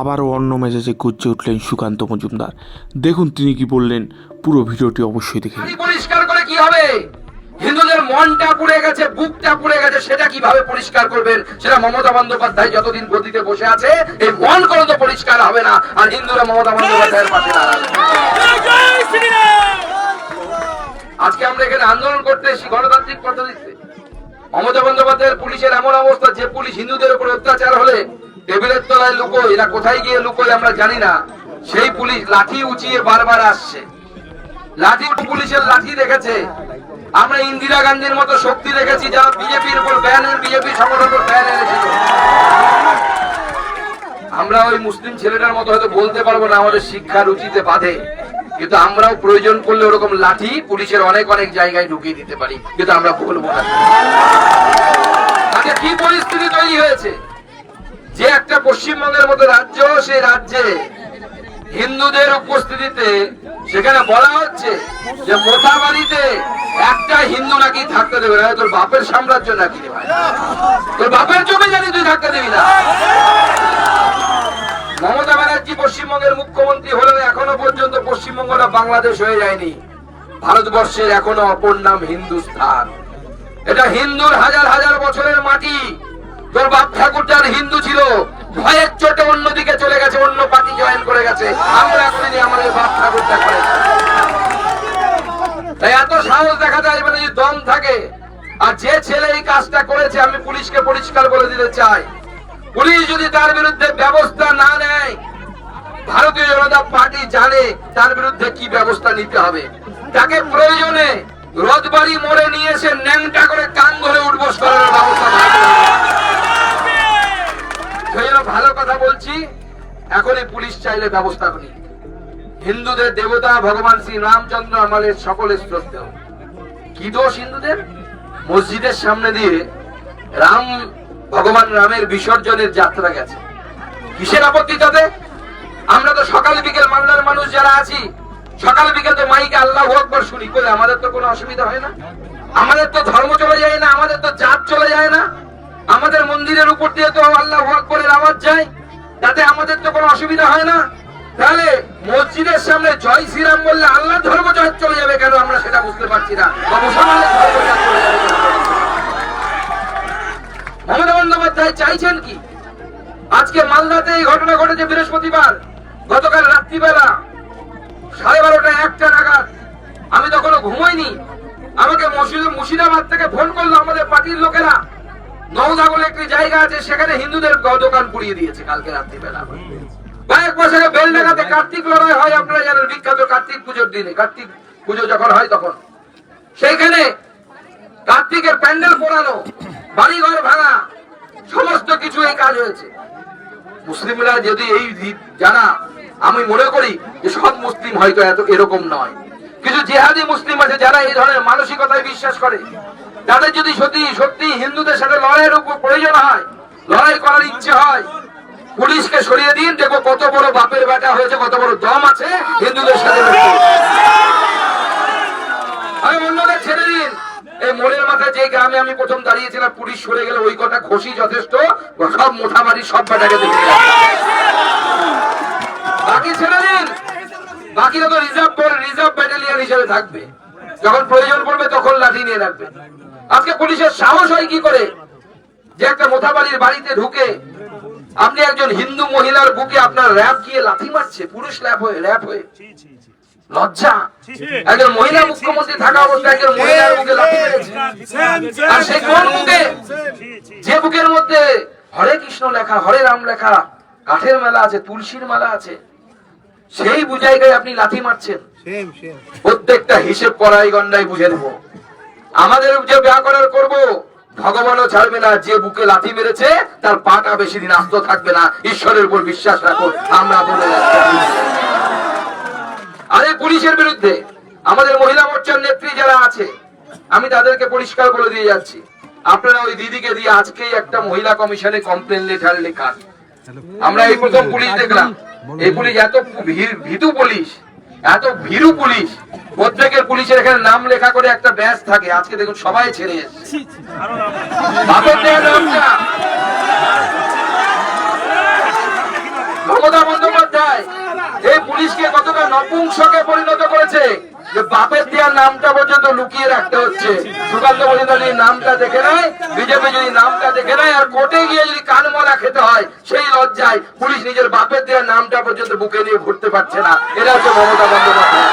আবারও অন্য মেজাজে গর্জে উঠলেন সুকান্ত মজুমদার। দেখুন তিনি কি বললেন, পুরো ভিডিওটি অবশ্যই দেখে পরিষ্কার করে কি হবে? হিন্দুদের মনটা পুড়ে গেছে, বুকটা পুড়ে গেছে, সেটা কীভাবে পরিষ্কার করবেন? সেটা মমতা বন্দ্যোপাধ্যায় যতদিন গদিতে বসে আছে, এই মন কোনো তো পরিষ্কার হবে না, আর হিন্দুরা মমতা বন্দ্যোপাধ্যায়ের আজকে আমরা এখানে আন্দোলন করতে এসেছি, গণতান্ত্রিক পদ্ধতিতে। মমতা বন্দ্যোপাধ্যায়ের পুলিশের এমন অবস্থা যে পুলিশ হিন্দুদের উপর অত্যাচার হলে টেবিলের তলায় লুকোয়, এরা কোথায় গিয়ে লুকোয় আমরা জানি না। সেই পুলিশ লাঠি উঁচিয়ে বারবার আসছে। লাঠি পুলিশের লাঠি দেখেছে আমরা ইন্দিরা গান্ধীর মতো শক্তি দেখেছি যারা বিজেপির উপর ব্যান বিজেপি সংগঠনের উপর ব্যান এনেছিল। আমরা ওই মুসলিম ছেলেটার মতো হয়তো বলতে পারব না আমাদের শিক্ষা রুচিতে বাধে। কিন্তু আমরাও প্রয়োজন করলে ওরকম লাঠি পুলিশের অনেক অনেক জায়গায় ঢুকিয়ে দিতে পারি। কিন্তু আমরা বলব না। আচ্ছা কি পরিস্থিতি তৈরি হয়েছে? যে একটা পশ্চিমবঙ্গের মতো রাজ্য, সেই রাজ্যে হিন্দুদের উপস্থিতিতে সেখানে বলা হচ্ছে যে মোথাবাড়িতে একটা হিন্দু নাকি থাকতে দেবে না। তোর বাপের সাম্রাজ্য নাকি তোর বাপের জমি জানি তুই থাকতে দিবি না। মমতা ব্যানার্জি পশ্চিমবঙ্গের মুখ্যমন্ত্রী হলেও এখনও পর্যন্ত পশ্চিমবঙ্গটা বাংলাদেশ হয়ে যায়নি। ভারতবর্ষের এখনও অপর নাম হিন্দুস্থান। এটা হিন্দুর হাজার হাজার বছরের মাটি। তোর বাপ ঠাকুরটার হিন্দু ছিল, ভয়ের চোটে অন্যদিকে চলে গেছে, অন্য পার্টি জয়েন করে গেছে। আমরা করিনি আমাদের বাপ ঠাকুরটা করে তাই এত সাহস দেখা যায় মানে যদি দম থাকে, আর যে ছেলে এই কাজটা করেছে, আমি পুলিশকে পরিষ্কার বলে দিতে চাই। পুলিশ যদি তার বিরুদ্ধে ব্যবস্থা না নেয়, ভারতীয় জনতা পার্টি জানে তার বিরুদ্ধে কি ব্যবস্থা নিতে হবে। তাকে প্রয়োজনে রথবাড়ি মোড়ে নিয়ে এসে ন্যাংটা করে কান ধরে উঠবোস করার ব্যবস্থা। ভালো কথা বলছি এখনই পুলিশ চাইলে ব্যবস্থা করি। হিন্দুদের দেবতা ভগবান শ্রী রামচন্দ্র আমাদের সকলের শ্রদ্ধেয়। কি দোষ হিন্দুদের? মসজিদের সামনে দিয়ে রাম, ভগবান রামের বিসর্জনের যাত্রা গেছে। কিসের আপত্তি তাতে আমরা তো সকাল বিকেল মালদার মানুষ যারা আছি, সকাল বিকেল তো মাইকে আল্লাহ আকবর শুনি। করে আমাদের তো কোনো অসুবিধা হয় না? আমাদের তো ধর্ম চলে যায় না, আমাদের তো জাত চলে যায় না। আমাদের মন্দিরের উপর দিয়ে তো আল্লাহ আকবরের আওয়াজ যায়, তাতে আমাদের তো কোনো অসুবিধা হয় না। তাহলে মসজিদের সামনে জয় শ্রীরাম বললে আল্লাহ ধর্ম জয় চলে যাবে কেন? আমরা সেটা বুঝতে পারছি না? মমতা বন্দ্যোপাধ্যায় চাইছেন কি? আজকে মালদাতে এই ঘটনা ঘটেছে বৃহস্পতিবার, গতকাল রাত্রিবেলা, সাড়ে বারোটা একটা নাগাদ। আমি তখনও ঘুমাইনি। আমাকে মুর্শিদাবাদ থেকে ফোন করল আমাদের পার্টির লোকেরা। নওদা বলে একটি জায়গা আছে, সেখানে হিন্দুদের দোকান পুড়িয়ে দিয়েছে কালকে রাত্রিবেলা। কয়েক বছরে বেলডাঙ্গাতে কার্তিক লড়াই হয়, আপনারা জানেন বিখ্যাত কার্তিক পুজোর দিনে। কার্তিক পুজো যখন হয় তখন। সেইখানে কার্তিকের প্যান্ডেল পোড়ানো, বাড়িঘর ভাঙা, সমস্ত কিছু এই কাজ হয়েছে। মুসলিমরা যদি এই যারা আমি মনে করি যে সব মুসলিম হয়তো এত এরকম নয়। কিছু জেহাদি মুসলিম আছে যারা এই ধরনের মানসিকতায় বিশ্বাস করে। তাদের যদি সত্যি সত্যি হিন্দুদের সাথে লড়াইয়ের উপর প্রয়োজন হয়, লড়াই করার ইচ্ছে হয়, পুলিশকে সরিয়ে দিন, দেখো কত বড় বাপের বেটা হয়েছে, কত বড় দম আছে হিন্দুদের সাথে। আমি অন্যদের ছেড়ে দিন। এই মোড়ের মাথায় যে গ্রামে আমি প্রথম দাঁড়িয়েছিলাম, পুলিশ সরে গেলে ওই কথা খুশি যথেষ্ট, সব মোথাবাড়ি সব বেটাকে দেখে বাকি ছেড়ে দিন। বাকিরা তো রিজার্ভ রিজার্ভ ব্যাটালিয়ন হিসেবে থাকবে। যখন প্রয়োজন পড়বে তখন লাঠি নিয়ে রাখবে। আজকে পুলিশের সাহস হয় কি করে? যে একটা মোথাবাড়ির বাড়িতে ঢুকে আপনি একজন হিন্দু মহিলার বুকে আপনার র্যাপ গিয়ে লাথি মারছে পুরুষ ল্যাপ হয়ে র্যাপ হয়ে। লজ্জা। একজন মহিলা মুখ্যমন্ত্রী থাকা অবস্থায় একজন মহিলার বুকে লাথি মেরেছে। আর কোন বুকে? যে বুকের মধ্যে হরে কৃষ্ণ লেখা হরে রাম লেখা কাঠের মেলা আছে তুলসীর মালা আছে সেই বুঝাইগায় আপনি লাথি মারছেন। প্রত্যেকটা হিসেব করাই গন্ডাই বুঝে নেব। আমাদের যে ব্যা করার করব ভগবানও ছাড়বে না যে বুকে লাথি মেরেছে, তার পাটা বেশি দিন আস্ত থাকবে না। ঈশ্বরের উপর বিশ্বাস রাখো, আমরা বলে আর পুলিশের বিরুদ্ধে, আমাদের মহিলা মোর্চার নেত্রী যারা আছে, আমি তাদেরকে পরিষ্কার করে দিয়ে যাচ্ছি। আপনারা ওই দিদিকে দিয়ে আজকেই একটা মহিলা কমিশনে কমপ্লেন লেটার লেখান আমরা এই প্রথম পুলিশ দেখলাম। এই পুলিশ এত ভীতু পুলিশ, এত ভীরু পুলিশ। পুলিশের এখানে নাম লেখা করে একটা ব্যাচ থাকে। আজকে দেখুন সবাই ছেড়ে মমতা বন্দ্যোপাধ্যায় এই পুলিশকে কতটা নপুংসকে পরিণত করেছে যে বাপের দেওয়ার নামটা পর্যন্ত লুকিয়ে রাখতে হচ্ছে। সুকান্ত মজুমদারের নামটা দেখে নেয় বিজেপি যদি নামটা দেখে নেয় আর কোর্টে গিয়ে যদি কানমলা খেতে হয় সেই লজ্জায় পুলিশ নিজের বাপের দেওয়ার নামটা পর্যন্ত বুকে নিয়ে ঘুরতে পারছে না। এটা হচ্ছে মমতা বন্দ্যোপাধ্যায়।